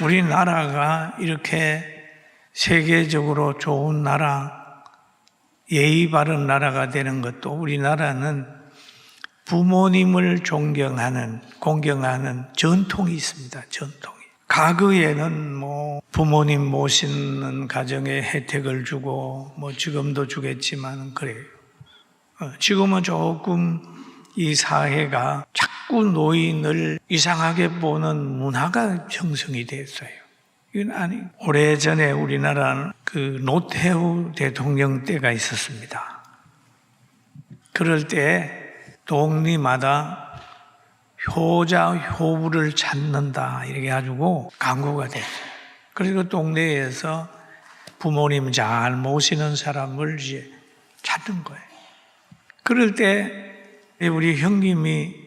우리나라가 이렇게 세계적으로 좋은 나라, 예의 바른 나라가 되는 것도 우리나라는 부모님을 존경하는, 공경하는 전통이 있습니다. 전통이. 과거에는 뭐 부모님 모시는 가정에 혜택을 주고 뭐 지금도 주겠지만 그래요. 어, 지금은 조금 이 사회가 자꾸 노인을 이상하게 보는 문화가 형성이 됐어요. 이건 아니. 오래전에 우리나라는 그 노태우 대통령 때가 있었습니다. 그럴 때 동리마다 효자 효부를 찾는다 이렇게 가지고 광고가 됐어요. 그리고 동네에서 부모님 잘 모시는 사람을 이제 찾는 거예요. 그럴 때 우리 형님이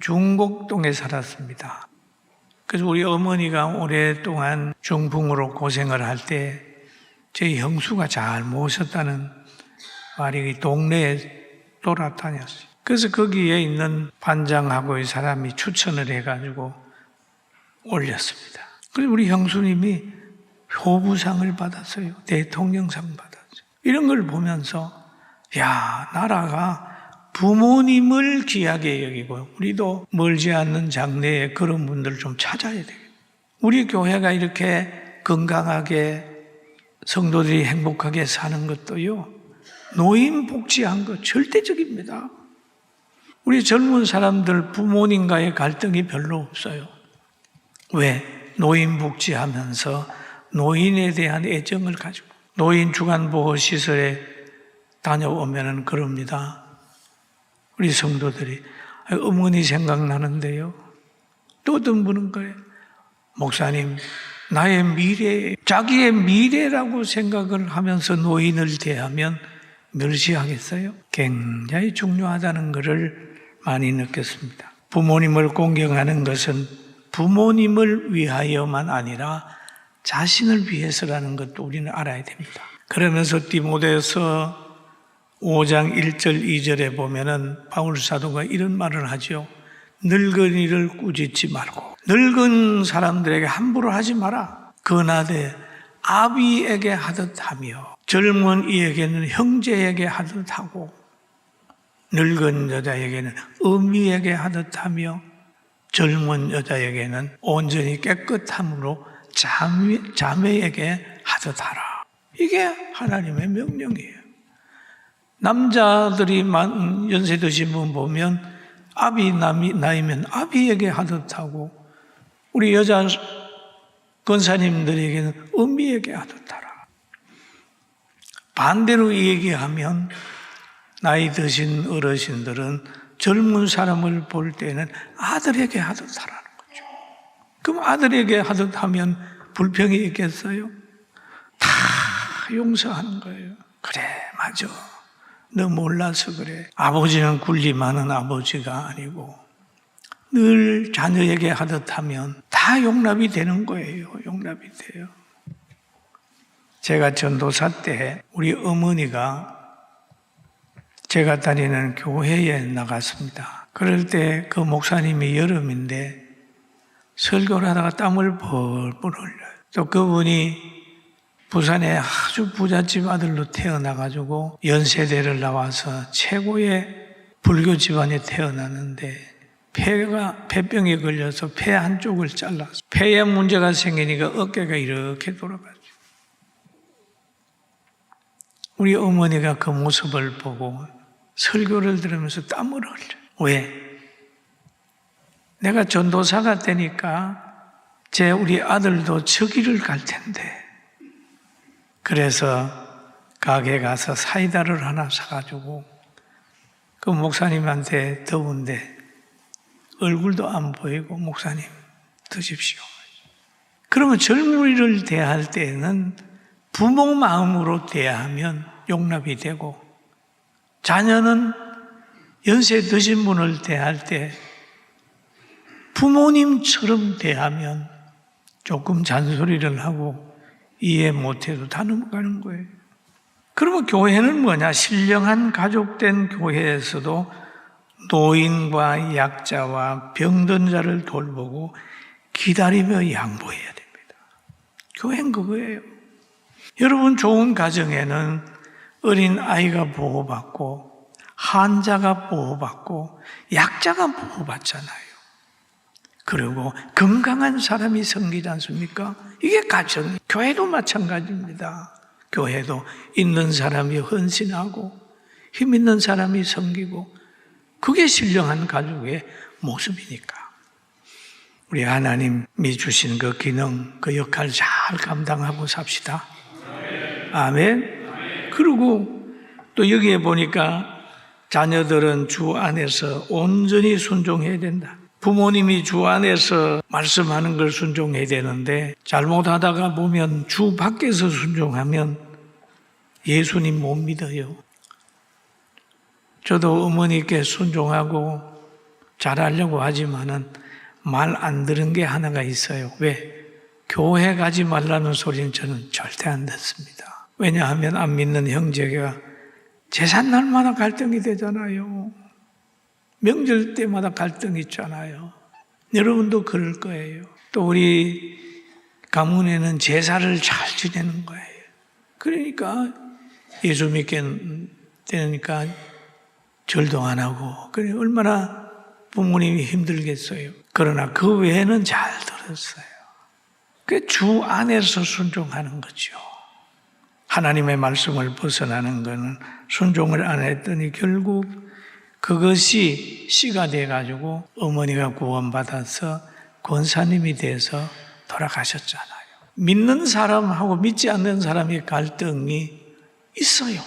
중곡동에 살았습니다. 그래서 우리 어머니가 오랫동안 중풍으로 고생을 할때 저희 형수가 잘 모셨다는 말이 동네에 돌아다녔어요. 그래서 거기에 있는 반장하고의 사람이 추천을 해가지고 올렸습니다. 그래서 우리 형수님이 효부상을 받았어요. 대통령상 받았어요. 이런 걸 보면서 야 나라가 부모님을 귀하게 여기고 우리도 멀지 않는 장래에 그런 분들을 좀 찾아야 되겠다. 우리 교회가 이렇게 건강하게 성도들이 행복하게 사는 것도요. 노인 복지한 것 절대적입니다. 우리 젊은 사람들 부모님과의 갈등이 별로 없어요. 왜? 노인 복지하면서 노인에 대한 애정을 가지고 노인 주간보호 시설에 다녀오면은 그럽니다. 우리 성도들이 아, 어머니 생각나는데요. 또 어떤 분은 그래. 목사님, 나의 미래, 자기의 미래라고 생각을 하면서 노인을 대하면 멸시하겠어요? 굉장히 중요하다는 것을 많이 느꼈습니다. 부모님을 공경하는 것은 부모님을 위하여만 아니라 자신을 위해서라는 것도 우리는 알아야 됩니다. 그러면서 디모데서 5장 1절 2절에 보면은 바울 사도가 이런 말을 하죠. 늙은이를 꾸짖지 말고 늙은 사람들에게 함부로 하지 마라. 그나대 아비에게 하듯 하며 젊은 이에게는 형제에게 하듯 하고 늙은 여자에게는 어미에게 하듯 하며 젊은 여자에게는 온전히 깨끗함으로 자매, 자매에게 하듯 하라. 이게 하나님의 명령이에요. 남자들이 연세 드신 분 보면 아비 나이면 아비에게 하듯 하고 우리 여자 권사님들에게는 어미에게 하듯 하라. 반대로 얘기하면 나이 드신 어르신들은 젊은 사람을 볼 때는 아들에게 하듯 하라는 거죠. 그럼 아들에게 하듯 하면 불평이 있겠어요? 다 용서하는 거예요. 그래, 맞아. 너 몰라서 그래. 아버지는 많은 아버지가 아니고 늘 자녀에게 하듯 하면 다 용납이 되는 거예요. 용납이 돼요. 제가 전도사 때 우리 어머니가 제가 다니는 교회에 나갔습니다. 그럴 때 그 목사님이 여름인데 설교를 하다가 땀을 벌벌 흘려요. 또 그분이 부산에 아주 부잣집 아들로 태어나가지고 연세대를 나와서 최고의 불교 집안에 태어났는데 폐가 폐병에 걸려서 폐 한쪽을 잘라서 폐에 문제가 생기니까 어깨가 이렇게 돌아가죠. 우리 어머니가 그 모습을 보고 설교를 들으면서 땀을 흘려. 왜? 내가 전도사가 되니까 제 우리 아들도 저기를 갈 텐데 그래서 가게 가서 사이다를 하나 사가지고 그 목사님한테 더운데 얼굴도 안 보이고 목사님 드십시오. 그러면 젊은이를 대할 때는 부모 마음으로 대하면 용납이 되고 자녀는 연세 드신 분을 대할 때 부모님처럼 대하면 조금 잔소리를 하고 이해 못해도 다 넘어가는 거예요. 그러면 교회는 뭐냐? 신령한 가족된 교회에서도 노인과 약자와 병든 자를 돌보고 기다리며 양보해야 됩니다. 교회는 그거예요. 여러분 좋은 가정에는 어린 아이가 보호받고 환자가 보호받고 약자가 보호받잖아요. 그리고 건강한 사람이 생기지 않습니까? 이게 가정, 교회도 마찬가지입니다. 교회도 있는 사람이 헌신하고 힘 있는 사람이 섬기고 그게 신령한 가족의 모습이니까. 우리 하나님이 주신 그 기능, 그 역할 잘 감당하고 삽시다. 아멘. 그리고 또 여기에 보니까 자녀들은 주 안에서 온전히 순종해야 된다. 부모님이 주 안에서 말씀하는 걸 순종해야 되는데 잘못하다가 보면 주 밖에서 순종하면 예수님 못 믿어요. 저도 어머니께 순종하고 잘하려고 하지만은 말 안 들은 게 하나가 있어요. 왜? 교회 가지 말라는 소리는 저는 절대 안 듣습니다. 왜냐하면 안 믿는 형제가 재산 날마다 갈등이 되잖아요. 명절 때마다 갈등이 있잖아요. 여러분도 그럴 거예요. 또 우리 가문에는 제사를 잘 지내는 거예요. 그러니까 예수 믿게 되니까 절도 안 하고 그래 얼마나 부모님이 힘들겠어요. 그러나 그 외에는 잘 들었어요. 그 주 안에서 순종하는 거죠. 하나님의 말씀을 벗어나는 것은 순종을 안 했더니 결국 그것이 씨가 돼가지고 어머니가 구원받아서 권사님이 돼서 돌아가셨잖아요. 믿는 사람하고 믿지 않는 사람의 갈등이 있어요.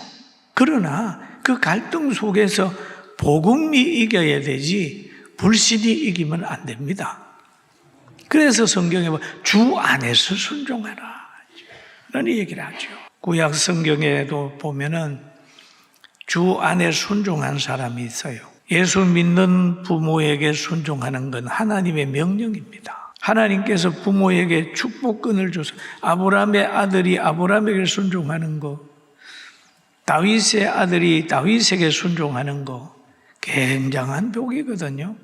그러나 그 갈등 속에서 복음이 이겨야 되지 불신이 이기면 안 됩니다. 그래서 성경에 보면 주 안에서 순종하라. 라는 얘기를 하죠. 구약 성경에도 보면은 주 안에 순종한 사람이 있어요. 예수 믿는 부모에게 순종하는 건 하나님의 명령입니다. 하나님께서 부모에게 축복권을 줘서 아브라함의 아들이 아브라함에게 순종하는 거, 다윗의 아들이 다윗에게 순종하는 거 굉장한 복이거든요.